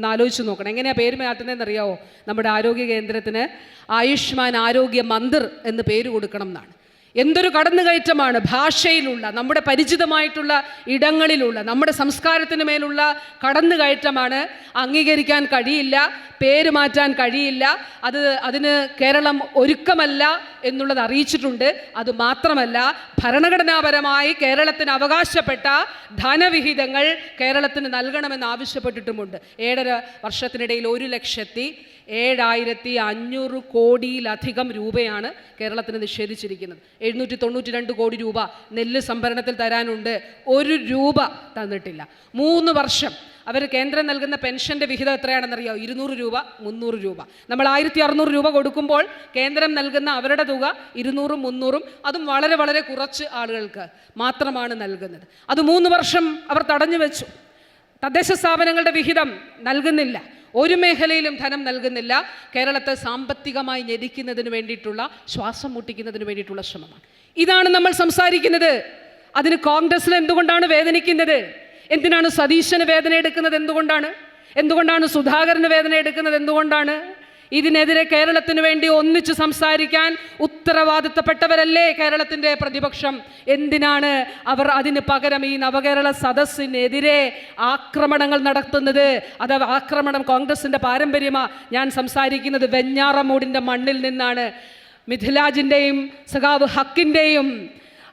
ഒന്ന് ആലോചിച്ച് നോക്കണം. എങ്ങനെയാണ് പേര് മാറ്റുന്നതെന്ന് അറിയാവോ നമ്മുടെ ആരോഗ്യ കേന്ദ്രത്തിന് ആയുഷ്മാൻ ആരോഗ്യ മന്ദിർ എന്ന് പേര് കൊടുക്കണം എന്നാണ്. എന്തൊരു കടന്നുകയറ്റമാണ് ഭാഷയിലുള്ള നമ്മുടെ പരിചിതമായിട്ടുള്ള ഇടങ്ങളിലുള്ള നമ്മുടെ സംസ്കാരത്തിന് മേലുള്ള കടന്നുകയറ്റമാണ് അംഗീകരിക്കാൻ കഴിയില്ല. പേര് മാറ്റാൻ കഴിയില്ല. അത് അതിന് കേരളം ഒരുക്കമല്ല എന്നുള്ളത് അറിയിച്ചിട്ടുണ്ട്. അത് മാത്രമല്ല ഭരണഘടനാപരമായി കേരളത്തിന് അവകാശപ്പെട്ട ധനവിഹിതങ്ങൾ കേരളത്തിന് നൽകണമെന്ന് ആവശ്യപ്പെട്ടിട്ടുമുണ്ട്. ഏഴര വർഷത്തിനിടയിൽ ഒരു ലക്ഷത്തി ഏഴായിരത്തി അഞ്ഞൂറ് കോടിയിലധികം രൂപയാണ് കേരളത്തിന് നിഷേധിച്ചിരിക്കുന്നത്. എഴുന്നൂറ്റി തൊണ്ണൂറ്റി രണ്ട് കോടി രൂപ നെല്ല് സംഭരണത്തിൽ തരാനുണ്ട്. ഒരു രൂപ തന്നിട്ടില്ല. മൂന്ന് വർഷം അവർ കേന്ദ്രം നൽകുന്ന പെൻഷന്റെ വിഹിതം എത്രയാണെന്നറിയോ? ഇരുന്നൂറ് രൂപ മുന്നൂറ് രൂപ. നമ്മൾ ആയിരത്തി അറുന്നൂറ് രൂപ കൊടുക്കുമ്പോൾ കേന്ദ്രം നൽകുന്ന അവരുടെ തുക ഇരുന്നൂറും മുന്നൂറും. അതും വളരെ വളരെ കുറച്ച് ആളുകൾക്ക് മാത്രമാണ് നൽകുന്നത്. അത് മൂന്ന് വർഷം അവർ തടഞ്ഞു വെച്ചു. തദ്ദേശ സ്ഥാപനങ്ങളുടെ വിഹിതം നൽകുന്നില്ല. ഒരു മേഖലയിലും ധനം നൽകുന്നില്ല. കേരളത്തെ സാമ്പത്തികമായി ഞെരിക്കുന്നതിന് വേണ്ടിയിട്ടുള്ള ശ്വാസം മുട്ടിക്കുന്നതിന് വേണ്ടിയിട്ടുള്ള ശ്രമമാണ്. ഇതാണ് നമ്മൾ സംസാരിക്കുന്നത്. അതിന് കോൺഗ്രസിൽ എന്തുകൊണ്ടാണ് വേദനിക്കുന്നത്? എന്തിനാണ് സതീശന് വേദന എടുക്കുന്നത് എന്തുകൊണ്ടാണ്? എന്തുകൊണ്ടാണ് സുധാകരന് വേദന എടുക്കുന്നത് എന്തുകൊണ്ടാണ്? ഇതിനെതിരെ കേരളത്തിന് വേണ്ടി ഒന്നിച്ച് സംസാരിക്കാൻ ഉത്തരവാദിത്തപ്പെട്ടവരല്ലേ കേരളത്തിന്റെ പ്രതിപക്ഷം? എന്തിനാണ് അവർ അതിന് പകരം ഈ നവകേരള സദസ്സിനെതിരെ ആക്രമണങ്ങൾ നടത്തുന്നത്? അത് ആക്രമണം കോൺഗ്രസിന്റെ പാരമ്പര്യമാ ഞാൻ സംസാരിക്കുന്നത് വെഞ്ഞാറമൂടിന്റെ മണ്ണിൽ നിന്നാണ്. മിഥിലാജിന്റെയും സഖാവ് ഹക്കിന്റെയും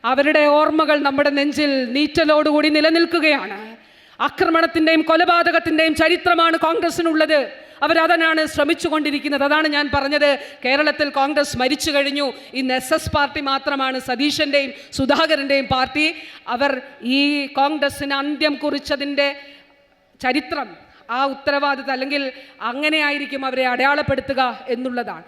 അവരുടെ ഓർമ്മകൾ നമ്മുടെ നെഞ്ചിൽ നീറ്റലോടുകൂടി നിലനിൽക്കുകയാണ്. ആക്രമണത്തിന്റെയും കൊലപാതകത്തിന്റെയും ചരിത്രമാണ് കോൺഗ്രസിനുള്ളത്. അവരതനാണ് ശ്രമിച്ചുകൊണ്ടിരിക്കുന്നത്. അതാണ് ഞാൻ പറഞ്ഞത്. കേരളത്തിൽ കോൺഗ്രസ് മരിച്ചു കഴിഞ്ഞു. ഇന്ന് എസ് എസ് പാർട്ടി മാത്രമാണ് സതീശന്റെയും സുധാകരന്റെയും പാർട്ടി. അവർ ഈ കോൺഗ്രസ്സിന് അന്ത്യം കുറിച്ചതിന്റെ ചരിത്രം ആ ഉത്തരവാദിത്തം അല്ലെങ്കിൽ അങ്ങനെയായിരിക്കും അവരെ അടയാളപ്പെടുത്തുക എന്നുള്ളതാണ്.